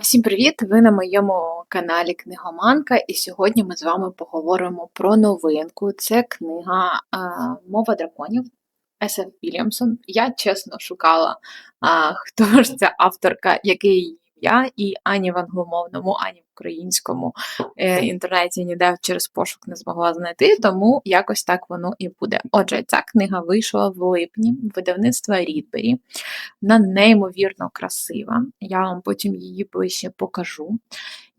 Всім привіт! Ви на моєму каналі Книгоманка, і сьогодні ми з вами поговоримо про новинку. Це книга Мова драконів С.Ф. Вільямсон. Я чесно шукала, хто ж ця авторка, яке ім'я, і ані в англомовному, ані в українському е, інтернеті ніде через пошук не змогла знайти, тому якось так воно і буде. Отже, ця книга вийшла в липні видавництва Рідбері. Вона неймовірно красива. Я вам потім її ближче покажу.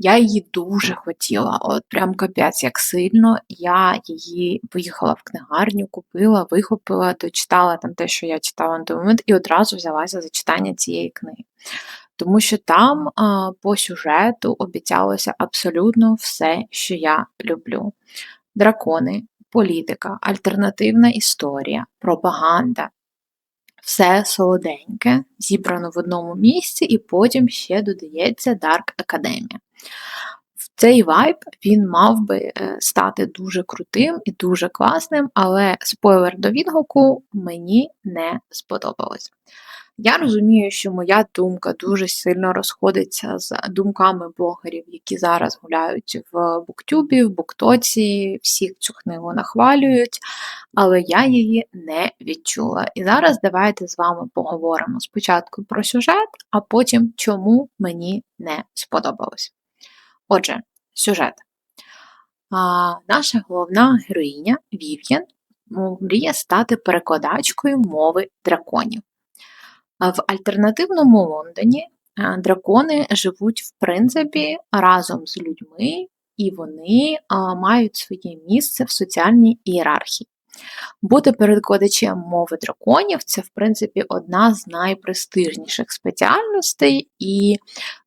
Я її дуже хотіла, от прям капець як сильно. Я її поїхала в книгарню, купила, вихопила, дочитала там те, що я читала на той момент, і одразу взялася за читання цієї книги. Тому що там а, по сюжету обіцялося абсолютно все, що я люблю: дракони, політика, альтернативна історія, пропаганда. Все солоденьке, зібрано в одному місці, і потім ще додається Dark Academia. Цей вайб він мав би е, стати дуже крутим і дуже класним, але спойлер до відгуку мені не сподобалось. Я розумію, що моя думка дуже сильно розходиться з думками блогерів, які зараз гуляють в Буктюбі, в Буктоці, всіх цю книгу нахвалюють, але я її не відчула. І зараз давайте з вами поговоримо спочатку про сюжет, а потім чому мені не сподобалось. Отже, сюжет. А, Наша головна героїня Вів'ян мріє стати перекладачкою мови драконів. В альтернативному Лондоні дракони живуть, в принципі, разом з людьми, і вони мають своє місце в соціальній ієрархії. Бути перекладачем мови драконів це, в принципі, одна з найпрестижніших спеціальностей, і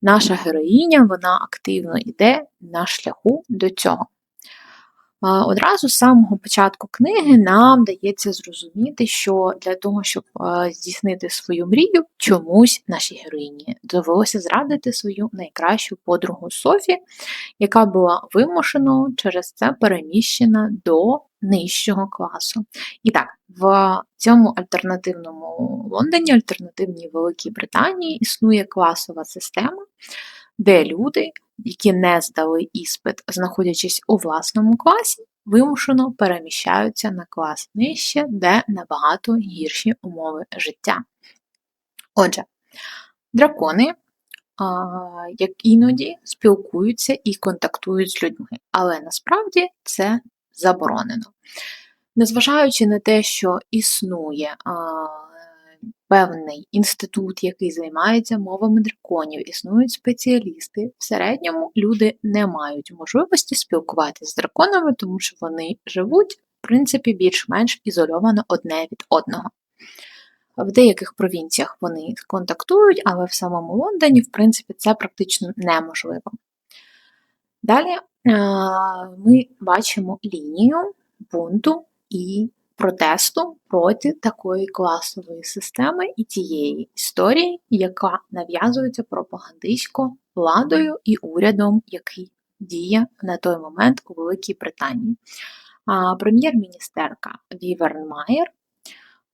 наша героїня вона активно йде на шляху до цього. Одразу з самого початку книги нам дається зрозуміти, що для того, щоб здійснити свою мрію, чомусь нашій героїні довелося зрадити свою найкращу подругу Софі, яка була вимушено через це переміщена до нижчого класу. І так, в цьому альтернативному Лондоні, альтернативній Великій Британії існує класова система, де люди які не здали іспит, знаходячись у власному класі, вимушено переміщаються на клас нижче, де набагато гірші умови життя. Отже, дракони, як іноді, спілкуються і контактують з людьми, але насправді це заборонено. Незважаючи на те, що існує певний інститут, який займається мовами драконів, існують спеціалісти. В середньому люди не мають можливості спілкуватися з драконами, тому що вони живуть, в принципі, більш-менш ізольовано одне від одного. В деяких провінціях вони контактують, але в самому Лондоні, в принципі, це практично неможливо. Далі ми бачимо лінію бунту і протесту проти такої класової системи і тієї історії, яка нав'язується пропагандистсько владою і урядом, який діє на той момент у Великій Британії. Прем'єр-міністерка Віверн Майер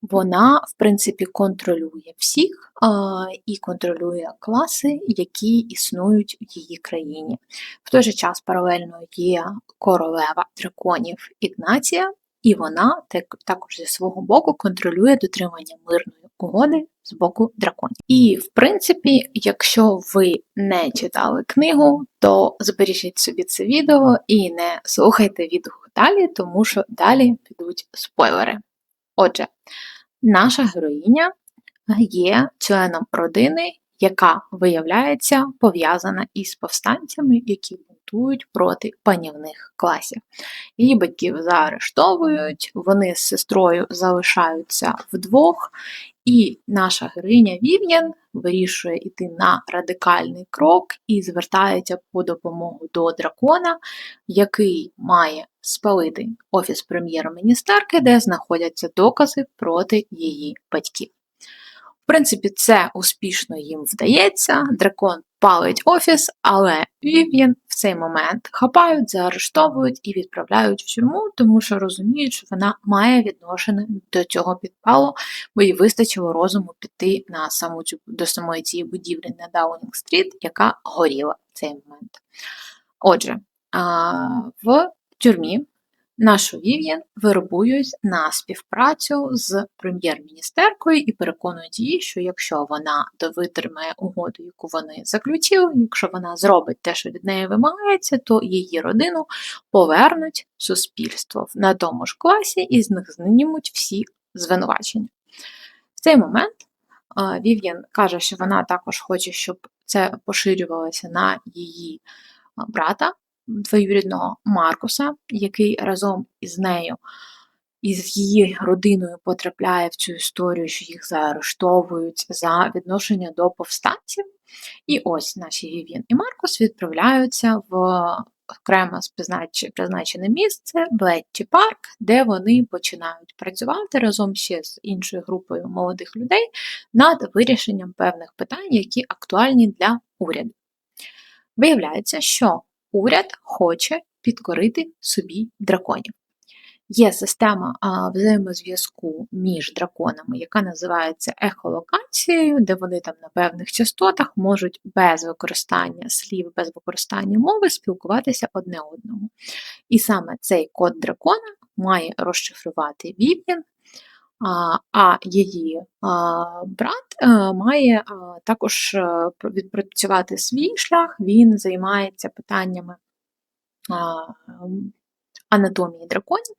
вона, в принципі, контролює всіх а, і контролює класи, які існують в її країні. В той же час паралельно є королева драконів Ігнація, і вона також зі свого боку контролює дотримання мирної угоди з боку драконів. І, в принципі, якщо ви не читали книгу, то збережіть собі це відео і не слухайте відгук далі, тому що далі підуть спойлери. Отже, наша героїня є членом родини, яка виявляється пов'язана із повстанцями, які бунтують проти панівних класів. Її батьків заарештовують, вони з сестрою залишаються вдвох, і наша героїня Вів'ян вирішує йти на радикальний крок і звертається по допомогу до дракона, який має спалити офіс прем'єр-міністерки, де знаходяться докази проти її батьків. Принципі, це успішно їм вдається. Дракон палить офіс, але Вів'єн в цей момент хапають, заарештовують і відправляють в тюрму, тому що розуміють, що вона має відношення до цього підпалу, бо їй вистачило розуму піти на саму цю до самої цієї будівлі на Даунінг-стріт, яка горіла в цей момент. Отже, в тюрмі Нашу Вів'єн вербують на співпрацю з прем'єр-міністеркою і переконують її, що якщо вона довитримає угоду, яку вони заключили, якщо вона зробить те, що від неї вимагається, то її родину повернуть суспільство на тому ж класі і з них знімуть всі звинувачення. В цей момент Вів'єн каже, що вона також хоче, щоб це поширювалося на її брата двоюрідного Маркуса, який разом із нею і з її родиною потрапляє в цю історію, що їх заарештовують за відношення до повстанців. І ось наші Вів'єн і Маркус відправляються в окремо призначене місце Блетті Парк, де вони починають працювати разом ще з іншою групою молодих людей над вирішенням певних питань, які актуальні для уряду. Виявляється, що уряд хоче підкорити собі драконів. Є система взаємозв'язку між драконами, яка називається ехолокацією, де вони там на певних частотах можуть без використання слів, без використання мови спілкуватися одне одному. І саме цей код дракона має розшифрувати Вів'ян, а її брат е, має також е, відпрацювати свій шлях, він займається питаннями анатомії драконів.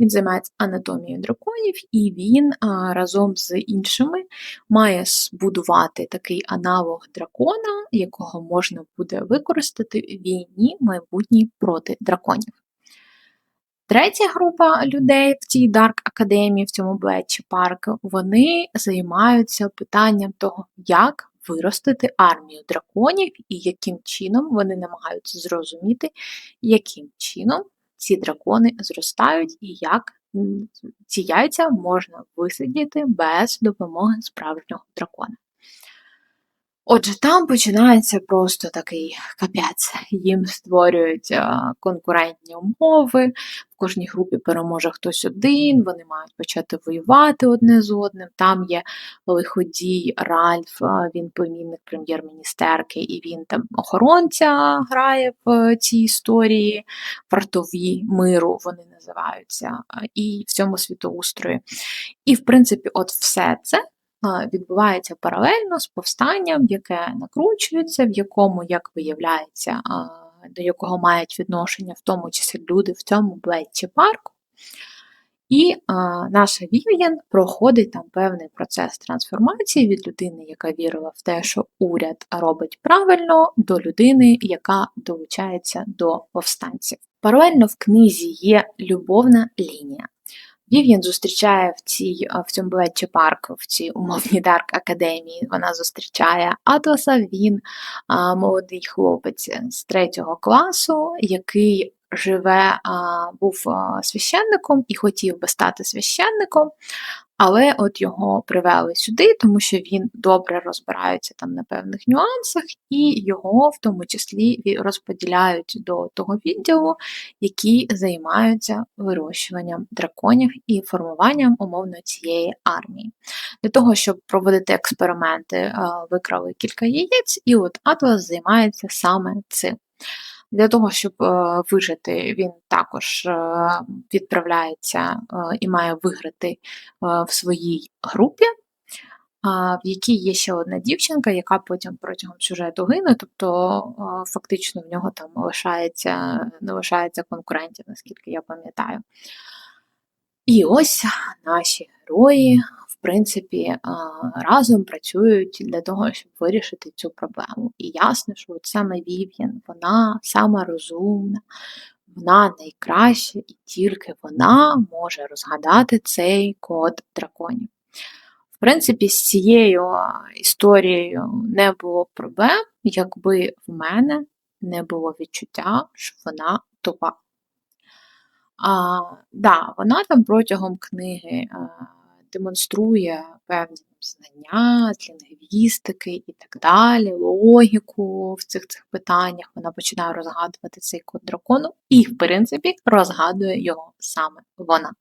Він займається анатомією драконів, і він разом з іншими має збудувати такий аналог дракона, якого можна буде використати в війні майбутній проти драконів. Третя група людей в цій Дарк Академії, в цьому Блетчі парку, вони займаються питанням того, як виростити армію драконів і яким чином вони намагаються зрозуміти, яким чином ці дракони зростають і як ці яйця можна висидіти без допомоги справжнього дракона. Отже, там починається просто такий капець. Їм створюють конкурентні умови, в кожній групі переможе хтось один, вони мають почати воювати одне з одним. Там є лиходій Ральф, він помінник прем'єр-міністерки, і він там охоронця грає в цій історії, вартові миру вони називаються, і в цьому світоустрої. І, в принципі, от все це відбувається паралельно з повстанням, яке накручується, в якому, як виявляється, до якого мають відношення, в тому числі люди в цьому Блетчі парку. І а, наша Вів'ян проходить там певний процес трансформації від людини, яка вірила в те, що уряд робить правильно, до людини, яка долучається до повстанців. Паралельно в книзі є любовна лінія. Вів'ян зустрічає в цій в цьому Блетчі парку, в цій умовній Дарк Академії. Вона зустрічає Атласа. Він молодий хлопець з третього класу, який живе, був священником і хотів би стати священником, але от його привели сюди, тому що він добре розбирається там на певних нюансах, і його в тому числі розподіляють до того відділу, які займаються вирощуванням драконів і формуванням умовно цієї армії. Для того, щоб проводити експерименти, викрали кілька яєць, і от Атлас займається саме цим. Для того, щоб е, вижити, він також е, відправляється е, і має виграти в своїй групі, в якій є ще одна дівчинка, яка потім протягом сюжету гине, тобто фактично в нього там лишається, не лишається конкурентів, наскільки я пам'ятаю. І ось наші герої принципі, разом працюють для того, щоб вирішити цю проблему. І ясно, що от саме Вів'ян, вона сама розумна, вона найкраща, і тільки вона може розгадати цей код драконів. В принципі, з цією історією не було проблем, якби в мене не було відчуття, що вона тупа. А, да, Вона там протягом книги демонструє певні знання з лінгвістики і так далі, логіку в цих цих питаннях. Вона починає розгадувати цей код дракону, і, в принципі, розгадує його саме вона.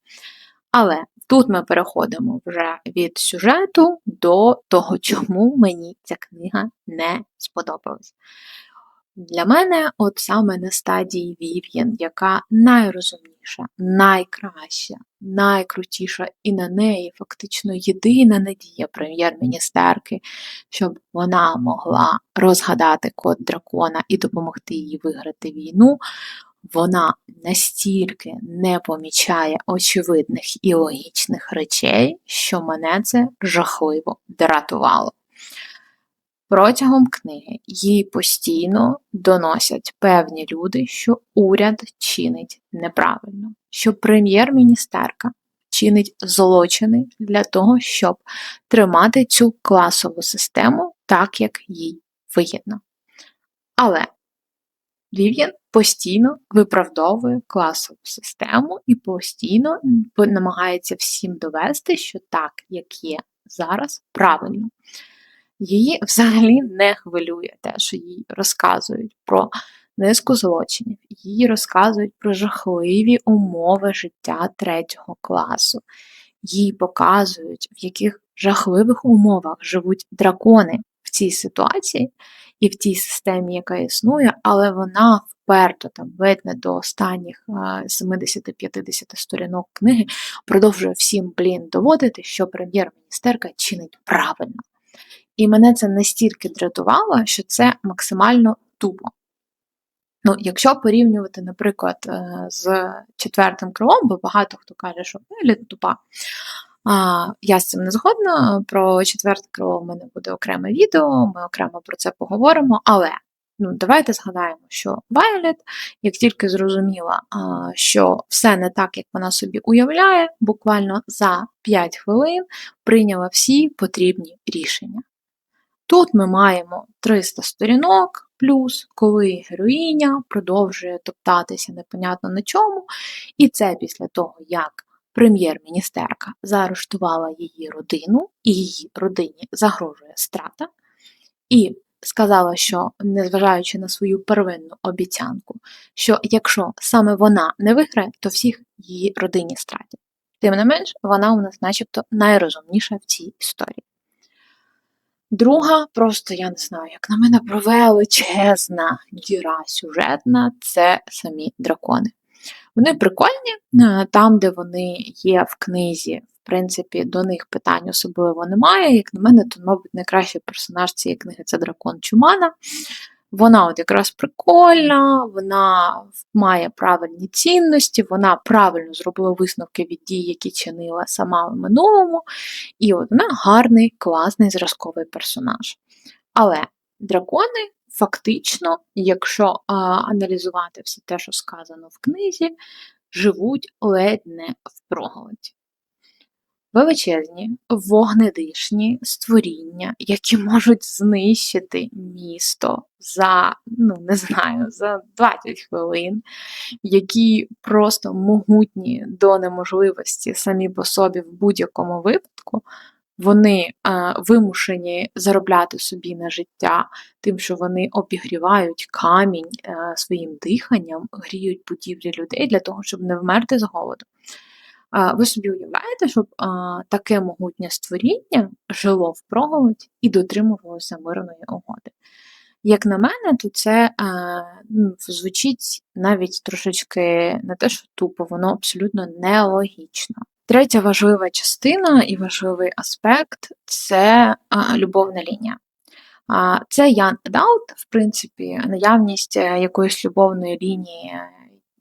Але тут ми переходимо вже від сюжету до того, чому мені ця книга не сподобалась. Для мене, от саме на стадії Вів'єн, яка найрозумніша, найкраща, найкрутіша, і на неї фактично єдина надія прем'єр-міністерки, щоб вона могла розгадати код дракона і допомогти їй виграти війну, вона настільки не помічає очевидних і логічних речей, що мене це жахливо дратувало. Протягом книги їй постійно доносять певні люди, що уряд чинить неправильно, що прем'єр-міністерка чинить злочини для того, щоб тримати цю класову систему так, як їй вигідно. Але Вів'ян постійно виправдовує класову систему і постійно намагається всім довести, що так, як є зараз, правильно. Її взагалі не хвилює те, що їй розказують про низку злочинів, їй розказують про жахливі умови життя третього класу. Їй показують, в яких жахливих умовах живуть дракони в цій ситуації і в тій системі, яка існує, але вона вперто там видне до останніх 70-50 сторінок книги продовжує всім блін доводити, що прем'єр-міністерка чинить правильно. І мене це настільки дратувало, що це максимально тупо. Ну, Якщо порівнювати, наприклад, е, з четвертим крилом, бо багато хто каже, що Елі тупа. А, Я з цим не згодна. Про четверте крило в мене буде окреме відео, ми окремо про це поговоримо. Але ну, давайте згадаємо, що Вайолет, як тільки зрозуміла, що все не так, як вона собі уявляє, буквально за 5 хвилин прийняла всі потрібні рішення. Тут ми маємо 300 сторінок, плюс, коли героїня продовжує топтатися непонятно на чому, і це після того, як прем'єр-міністерка заарештувала її родину, і її родині загрожує страта, і сказала, що, незважаючи на свою первинну обіцянку, що якщо саме вона не виграє, то всіх її родині стратять. Тим не менш, вона у нас, начебто, найрозумніша в цій історії. Друга, просто я не знаю, як на мене величезна діра сюжетна це самі дракони. Вони прикольні, е, там, де вони є в книзі, в принципі, до них питань особливо немає. Як на мене, то, мабуть, найкращий персонаж цієї книги це дракон Чумана. Вона от якраз прикольна, вона має правильні цінності, вона правильно зробила висновки від дій, які чинила сама в минулому. І от вона гарний, класний зразковий персонаж. Але дракони фактично, якщо а, аналізувати все те, що сказано в книзі, живуть ледь не в проголоді величезні, вогнедишні створіння, які можуть знищити місто за, ну не знаю, за 20 хвилин, які просто могутні до неможливості самі по собі в будь-якому випадку. Вони е, вимушені заробляти собі на життя тим, що вони обігрівають камінь е, своїм диханням, гріють будівлі людей для того, щоб не вмерти з голоду. Ви собі уявляєте, щоб таке могутнє створіння жило в проголодь і дотримувалося мирної угоди? Як на мене, то це ну, звучить навіть трошечки не те, що тупо, воно абсолютно нелогічно. Третя важлива частина і важливий аспект це любовна лінія. Це Ян Adult, в принципі, наявність е, якоїсь любовної лінії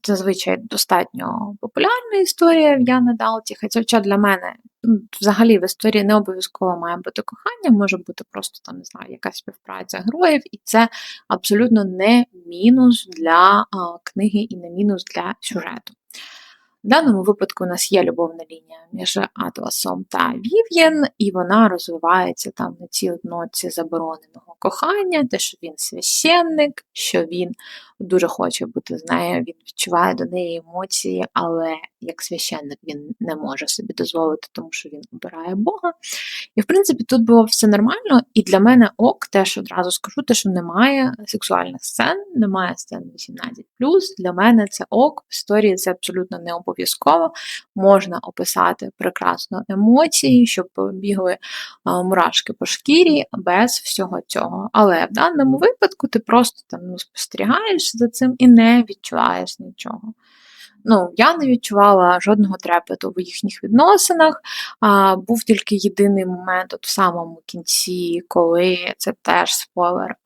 зазвичай достатньо популярна історія в Яна Далті, хоча для мене ну, взагалі в історії не обов'язково має бути кохання, може бути просто там, не знаю, якась співпраця героїв, і це абсолютно не мінус для книги і не мінус для сюжету. В даному випадку у нас є любовна лінія між Атласом та Вів'єн, і вона розвивається там на цій одноці забороненого кохання, те, що він священник, що він дуже хоче бути з нею, він відчуває до неї емоції, але як священник він не може собі дозволити, тому що він обирає Бога. І, в принципі, тут було все нормально, і для мене ок, теж одразу скажу, те, що немає сексуальних сцен, немає сцен 18. Для мене це ок, в історії це абсолютно не обов'язково. Можна описати прекрасно емоції, щоб бігли мурашки по шкірі без всього цього. Але в даному випадку ти просто там ну, спостерігаєш за цим і не відчуваєш нічого. Ну, я не відчувала жодного трепету в їхніх відносинах. А, Був тільки єдиний момент от в самому кінці, коли це теж спойлер,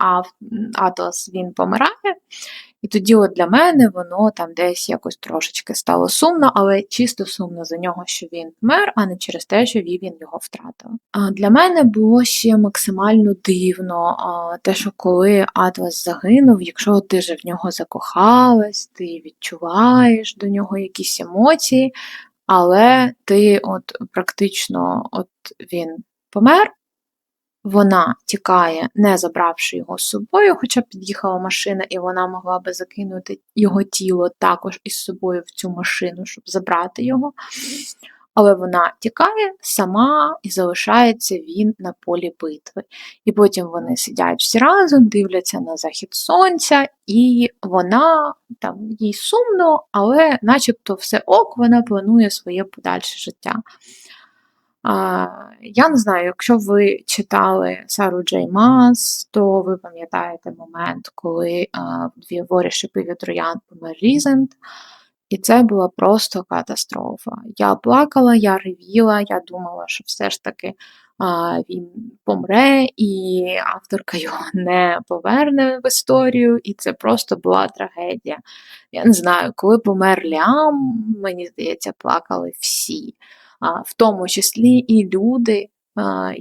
Атлас він помирає. І тоді от для мене воно там десь якось трошечки стало сумно, але чисто сумно за нього, що він вмер, а не через те, що він його втратив. А Для мене було ще максимально дивно а, те, що коли Атлас загинув, якщо ти вже в нього закохалась, ти відчуваєш до нього якісь емоції, але ти от практично от він помер. Вона тікає, не забравши його з собою, хоча під'їхала машина, і вона могла би закинути його тіло також із собою в цю машину, щоб забрати його. Але вона тікає сама і залишається він на полі битви. І потім вони сидять всі разом, дивляться на захід сонця, і вона там їй сумно, але начебто все ок, вона планує своє подальше життя. Я не знаю, якщо ви читали Сару Джей Мас, то ви пам'ятаєте момент, коли дві ворі троян помер Різент, і це була просто катастрофа. Я плакала, я ревіла, я думала, що все ж таки він помре, і авторка його не поверне в історію, і це просто була трагедія. Я не знаю, коли помер Ліам, мені здається, плакали всі в тому числі і люди,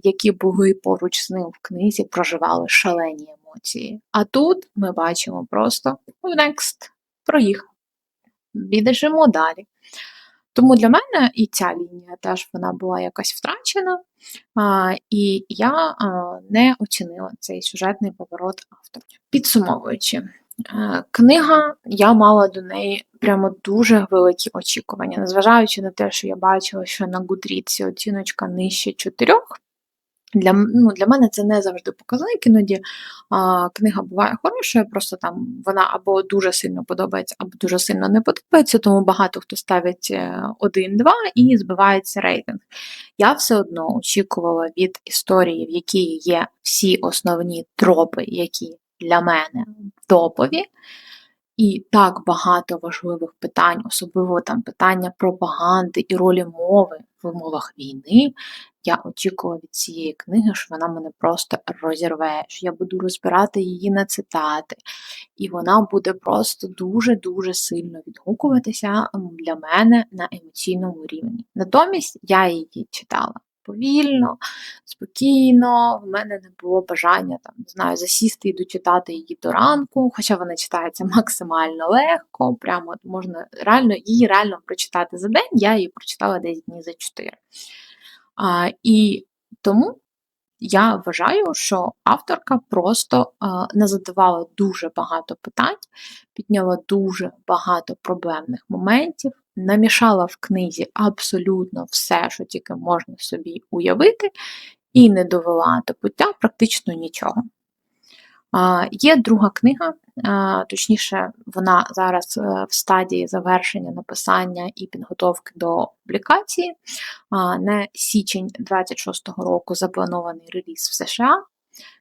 які були поруч з ним в книзі, проживали шалені емоції. А тут ми бачимо просто next, проїхав. Біжимо далі. Тому для мене і ця лінія теж вона була якась втрачена, і я не оцінила цей сюжетний поворот авторів. Підсумовуючи, книга, я мала до неї прямо дуже великі очікування, незважаючи на те, що я бачила, що на Goodreads оціночка нижче чотирьох. Для ну, для мене це не завжди показник, іноді а, книга буває хорошою, просто там вона або дуже сильно подобається, або дуже сильно не подобається, тому багато хто ставить 1-2 е, і збивається рейтинг. Я все одно очікувала від історії, в якій є всі основні тропи, які для мене топові. І так багато важливих питань, особливо там питання пропаганди і ролі мови в умовах війни. Я очікувала від цієї книги, що вона мене просто розірве, що я буду розбирати її на цитати, і вона буде просто дуже-дуже сильно відгукуватися для мене на емоційному рівні. Натомість я її читала повільно, спокійно. В мене не було бажання там, знаю, засісти і дочитати її до ранку, хоча вона читається максимально легко, прямо можна реально її реально прочитати за день, я її прочитала десь дні за чотири. А, І тому я вважаю, що авторка просто не задавала дуже багато питань, підняла дуже багато проблемних моментів, намішала в книзі абсолютно все, що тільки можна собі уявити, і не довела до пуття практично нічого. Є друга книга, точніше, вона зараз е, в стадії завершення написання і підготовки до публікації. На січень 26-го року запланований реліз в США.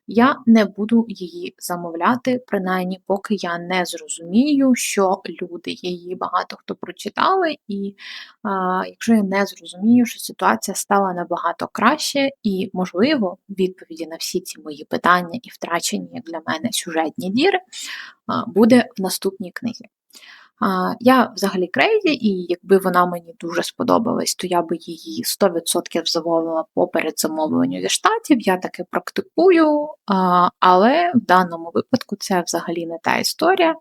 Я не буду її замовляти, принаймні, поки я не зрозумію, що люди її багато хто прочитали, і а, якщо я не зрозумію, що ситуація стала набагато краще, і, можливо, відповіді на всі ці мої питання і втрачені для мене сюжетні діри а, буде в наступній книзі. Я взагалі крейзі, і якби вона мені дуже сподобалась, то я би її 100% замовила поперед замовленню зі штатів. Я таке практикую, але в даному випадку це взагалі не та історія.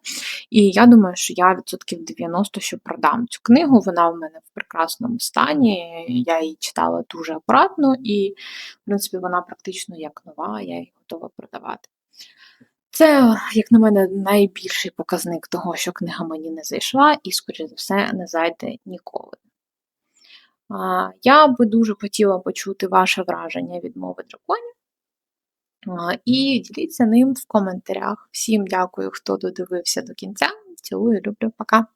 І я думаю, що я відсотків 90 що продам цю книгу. Вона в мене в прекрасному стані. Я її читала дуже акуратно, і, в принципі, вона практично як нова, я її готова продавати. Це, як на мене, найбільший показник того, що книга мені не зайшла, і, скоріше за все, не зайде ніколи. Я би дуже хотіла почути ваше враження від "Мови драконів". І діліться ним в коментарях. Всім дякую, хто додивився до кінця. Цілую, люблю. Пока.